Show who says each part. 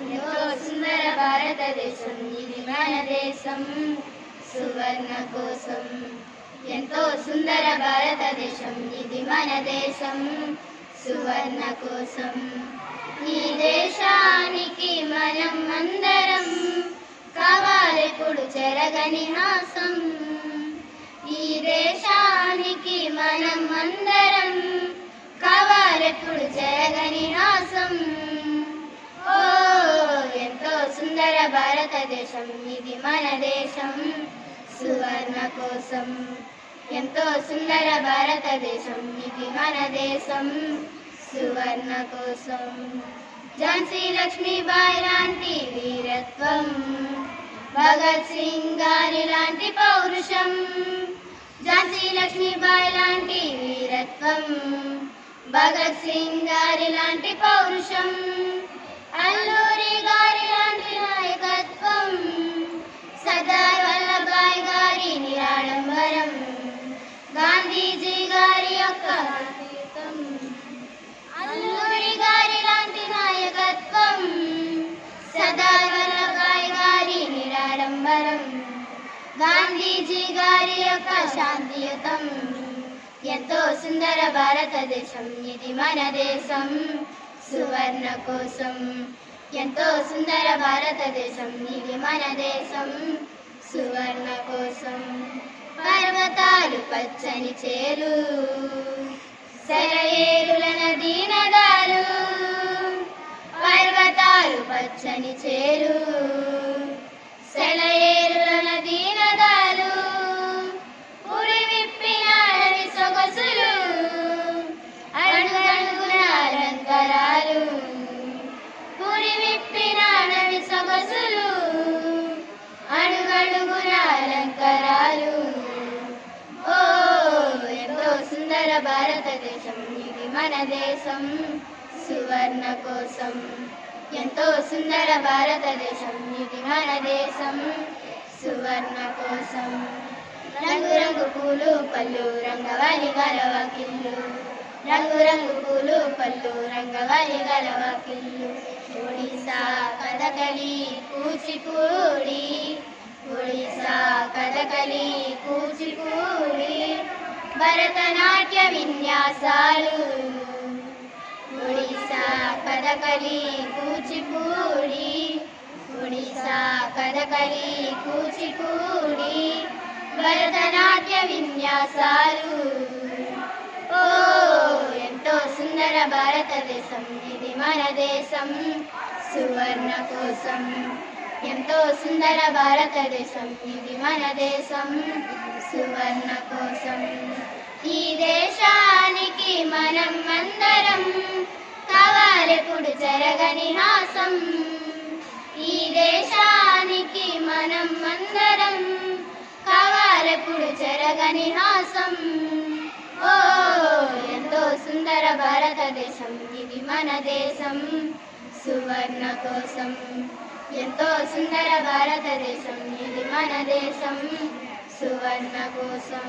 Speaker 1: ఎంతో సుందర భారతదేశం ఇది మన దేశం. సువర్ణ కోసం ఎంతో సుందర భారతదేశం ఇది మన దేశం. సువర్ణ కోసం ఈ దేశానికి మనం అందరం కావాలెప్పుడు జరగని హాసం. ఈ దేశానికి మనం అందరం కావాలెప్పుడు జరగని హాసం ఓ ఎంతో సుందర భారతదేశం ఇది మన దేశం. సువర్ణ కోసం ఎంతో సుందర భారతదేశం ఇది మన దేశం. సువర్ణ కోసం ఝాన్సీ లక్ష్మీబాయి లాంటి వీరత్వం. భగత్ సింగ్ గారి లాంటి పౌరుషం. ఝాన్సీ లక్ష్మీబాయి లాంటి వీరత్వం. భగత్ సింగ్ గారి లాంటి పౌరుషం. అల్లు గాంధీజీ గారి యొక్క శాంతియుతం. ఎంతో సుందర భారతదేశం ఇది మన దేశం. సువర్ణ కోసం ఎంతో సుందర భారతదేశం ఇది మన దేశం. సువర్ణ కోసం పర్వతాలు పచ్చని చేలు సెలయేరుల నదీ నదాలు పర్వతాలు పచ్చని చేలు. భారతదేశం ఇది మన దేశం. సువర్ణ కోసం ఎంతో సుందర భారతదేశం ఇది మన దేశం. సువర్ణ కోసం రంగు రంగు పూలు పళ్ళు రంగవాలి గలవకిల్లు రంగురంగు రంగు రంగు పూలు పళ్ళు రంగవాలి గలవకిల్లు ఒడిసా కథకలి కూచిపూడి ఒడిసా కథకలి కూచిపూడి భరతనాట్య విన్యాసాలు ఒడిశా కథకలి కూచిపూడి ఒడిశా కథకలి కూచిపూడి భరతనాట్య విన్యాసాలు ఓ ఎంతో సుందర భారతదేశం ఇది మన దేశం సువర్ణ కోసం. ఎంతో సుందర భారతదేశం. ఇది మన దేశం. సువర్ణ కోసం ఈ దేశానికి మనం అందరం కావాలెప్పుడు జరగని హాసం ఈ దేశానికి మనం అందరం కావాలెప్పుడు జరగని హాసం ఓ ఎంతో సుందర భారతదేశం. ఇది మన దేశం. సువర్ణ కోసం ఎంతో సుందర భారతదేశం ఇది మన దేశం సువర్ణ కోసం.